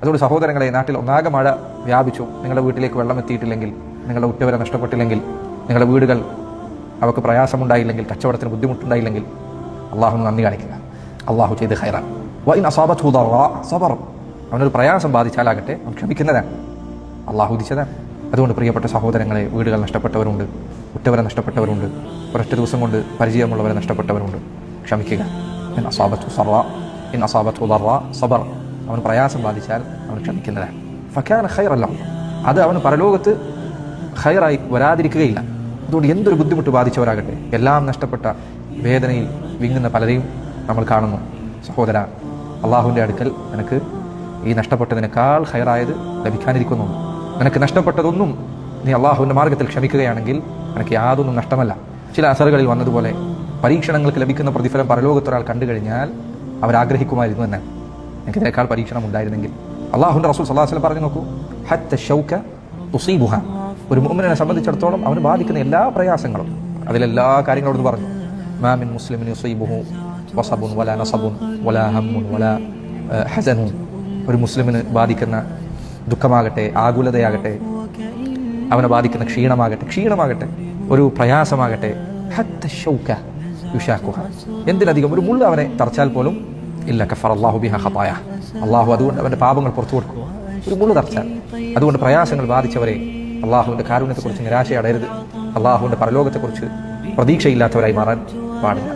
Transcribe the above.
അതുകൊണ്ട് സഹോദരങ്ങളെ നാട്ടിൽ ഒന്നാകെ മഴ വ്യാപിച്ചു. നിങ്ങളുടെ വീട്ടിലേക്ക് വെള്ളം എത്തിയിട്ടില്ലെങ്കിൽ നിങ്ങളുടെ ഉറ്റവരെ നഷ്ടപ്പെട്ടില്ലെങ്കിൽ നിങ്ങളുടെ വീടുകൾ അവർക്ക് പ്രയാസമുണ്ടായില്ലെങ്കിൽ കച്ചവടത്തിന് ബുദ്ധിമുട്ടുണ്ടായില്ലെങ്കിൽ അള്ളാഹു നന്ദി കാണിക്കുക. അള്ളാഹു ചെയ്ത് ഹൈറാൻ സബർ. അവനൊരു പ്രയാസം ബാധിച്ചാലാകട്ടെ അവൻ ക്ഷമിക്കുന്നതാണ്. അള്ളാഹു ഉദിച്ചതാണ്. അതുകൊണ്ട് പ്രിയപ്പെട്ട സഹോദരങ്ങളെ വീടുകൾ നഷ്ടപ്പെട്ടവരുണ്ട് ഉറ്റവരെ നഷ്ടപ്പെട്ടവരുണ്ട് ഒരൊറ്റ ദിവസം കൊണ്ട് പരിചയമുള്ളവരെ നഷ്ടപ്പെട്ടവരുണ്ട്. ക്ഷമിക്കുക. ഇൻ അസാബത്ത് സറ ഇൻ അസാബത്ത് സബർ. അവന് പ്രയാസം ബാധിച്ചാൽ അവൻ ക്ഷമിക്കുന്നതാണ് ഫക്കാന അല്ല അത് അവന് പരലോകത്ത് ഖൈറായി വരാതിരിക്കുകയില്ല. അതുകൊണ്ട് എന്തൊരു ബുദ്ധിമുട്ട് ബാധിച്ചവരാകട്ടെ. എല്ലാം നഷ്ടപ്പെട്ട വേദനയിൽ വിങ്ങുന്ന പലരെയും നമ്മൾ കാണുന്നു. സഹോദര അള്ളാഹുവിന്റെ അടുക്കൽ നിനക്ക് ഈ നഷ്ടപ്പെട്ടതിനേക്കാൾ ഹൈറായത് ലഭിക്കാനിരിക്കുന്നു. നിനക്ക് നഷ്ടപ്പെട്ടതൊന്നും നീ അള്ളാഹുവിന്റെ മാർഗത്തിൽ ക്ഷമിക്കുകയാണെങ്കിൽ നിനക്ക് യാതൊന്നും നഷ്ടമല്ല. ചില അസറുകളിൽ വന്നതുപോലെ പരീക്ഷണങ്ങൾക്ക് ലഭിക്കുന്ന പ്രതിഫലം പരലോകത്തൊരാൾ കണ്ടു കഴിഞ്ഞാൽ അവരാഗ്രഹിക്കുമായിരുന്നു എന്നാണ് എനിക്ക് ഇതിനേക്കാൾ പരീക്ഷണം ഉണ്ടായിരുന്നെങ്കിൽ അള്ളാഹുന്റെ റസൂൽ സല്ലാഹുലം പറഞ്ഞു നോക്കൂ ഹത്ത ഷൗക്ക തുസീബുഹ ഒരു മുമ്മിനെ സംബന്ധിച്ചിടത്തോളം അവന് ബാധിക്കുന്ന എല്ലാ പ്രയാസങ്ങളും. അതിലെല്ലാ കാര്യങ്ങളോടും പറഞ്ഞു. മാമിൻ മുസ്ലിമിൻ യുസീബുഹു വസബുൻ വല നസബുൻ വല ഹമ്മുൻ വല ഹസനു. ഒരു മുസ്ലിമിന് ബാധിക്കുന്ന ദുഃഖമാകട്ടെ ആകുലതയാകട്ടെ അവനെ ബാധിക്കുന്ന ക്ഷീണമാകട്ടെ ക്ഷീണമാകട്ടെ ഒരു പ്രയാസമാകട്ടെ ഹത്ത ഷൗക യുഷാക്കുഹ. എന്തിനധികം ഒരു മുള്ള അവനെ തറച്ചാൽ പോലും ഇല്ല കഫർ അള്ളാഹു ബിഹ ഖതായ. അള്ളാഹു അതുകൊണ്ട് അവന്റെ പാപങ്ങൾ പുറത്തു കൊടുക്കും. ഒരു മുള്ളു തറച്ചാൽ അതുകൊണ്ട് പ്രയാസങ്ങൾ ബാധിച്ചവരെ അള്ളാഹുവിന്റെ കാരുണ്യത്തെക്കുറിച്ച് നിരാശയടയരുത്. അള്ളാഹുവിന്റെ പരലോകത്തെക്കുറിച്ച് പ്രതീക്ഷയില്ലാത്തവരായി മാറാൻ പാടില്ല.